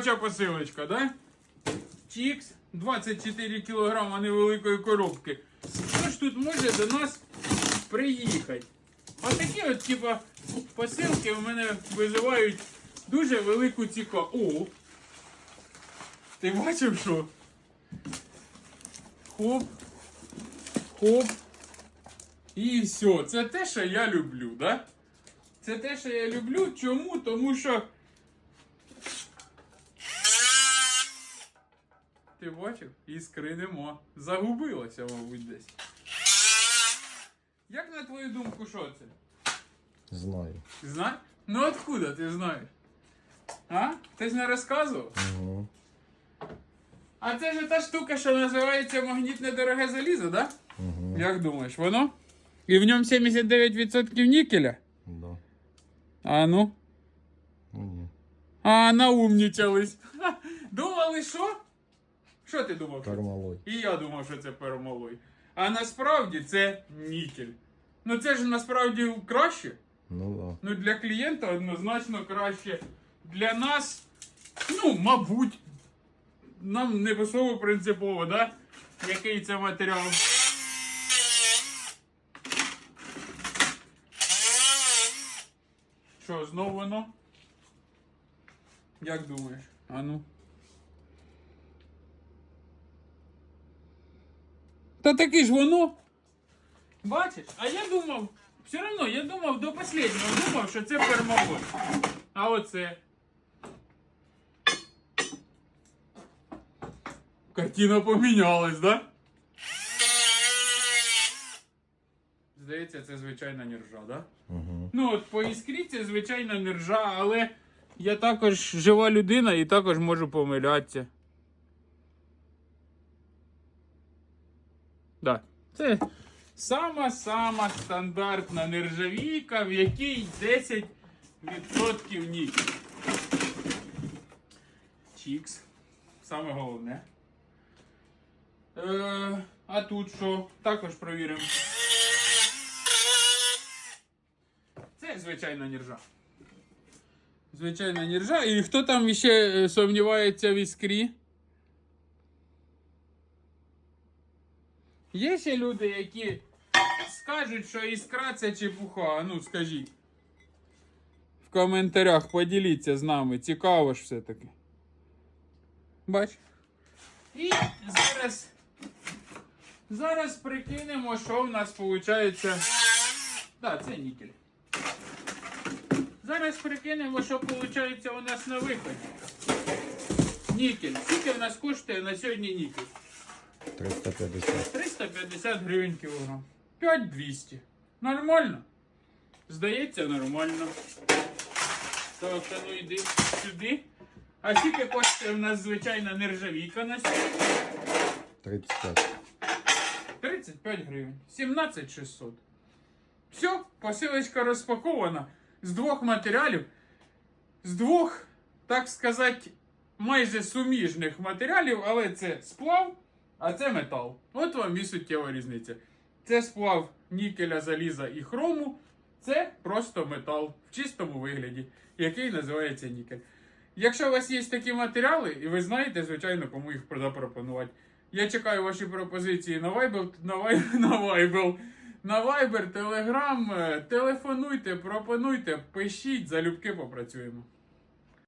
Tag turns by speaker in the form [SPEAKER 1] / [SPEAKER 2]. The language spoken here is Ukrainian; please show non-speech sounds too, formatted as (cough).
[SPEAKER 1] робоча посилочка, да? Чікс, 24 кілограма невеликої коробки. Хто ж тут може до нас приїхати? Отакі от, типа, посилки у мене визивають дуже велику цікавість. О! Ти бачив, що? Хоп. Хоп. І все. Це те, що я люблю, да? Це те, що я люблю. Чому? Тому що. Ти бачив? Іскри нема. Загубилося, мабуть, десь. Як на твою думку, що це?
[SPEAKER 2] Знаю.
[SPEAKER 1] Знаєш? Ну откуда ти знаєш? А? Ти ж не розказував?
[SPEAKER 2] Угу.
[SPEAKER 1] А це ж та штука, що називається магнітне дороге залізо, да?
[SPEAKER 2] Угу.
[SPEAKER 1] Як думаєш, воно? І в ньому 79% нікеля?
[SPEAKER 2] Да.
[SPEAKER 1] А ну?
[SPEAKER 2] Ну, ні.
[SPEAKER 1] А, наумнічались. (laughs) Думали, що? Що ти думав? що це? І я думав, що це пермалой. А насправді це нікель. Ну це ж насправді краще.
[SPEAKER 2] Ну
[SPEAKER 1] Ну для клієнта однозначно краще. Для нас, ну, мабуть, нам не особо принципово, да? Який це матеріал. Що, знову воно? Як думаєш? А ну. Та таки ж воно. Бачиш? А я думав, все одно, я думав до останнього, думав, що це пермовод. А оце. Картина помінялась, да? Здається, це звичайна нержа, да?
[SPEAKER 2] Угу.
[SPEAKER 1] Ну, от по іскрі це звичайна нержа, але я також жива людина і також можу помилятися. Да. Це сама-сама стандартна нержавійка, в якій 10% нікель. Чікс. Саме головне. Е, а тут що? Також провіримо. Це звичайна нержа. Звичайна нержа. І хто там ще е, сумнівається в іскрі? Є ще люди, які скажуть, що іскра це чепуха. Ну скажіть. В коментарях поділіться з нами. Цікаво ж все-таки. Бач. І зараз. Зараз прикинемо, що в нас виходить. Так, це нікель. Зараз прикинемо, що виходить у нас на виході. Нікель. Скільки в нас коштує на сьогодні нікель?
[SPEAKER 2] 350.
[SPEAKER 1] 350 гривень кілограм. 5200. Нормально? Здається, нормально. Так, а ну йди сюди. А скільки коштує в нас звичайна нержавійка на сьогодні?
[SPEAKER 2] 35.
[SPEAKER 1] 35 гривень. 17 600. Все, посилочка розпакована з двох матеріалів. З двох, так сказати, майже суміжних матеріалів, але це сплав, а це метал. От вам і суттєва різниця. Це сплав нікеля, заліза і хрому. Це просто метал в чистому вигляді, який називається нікель. Якщо у вас є такі матеріали, і ви знаєте, звичайно, кому їх запропонувати. Я чекаю ваші пропозиції на Viber, на Viber, (laughs) на Viber, на Viber, Telegram. Телефонуйте, пропонуйте, пишіть, залюбки попрацюємо.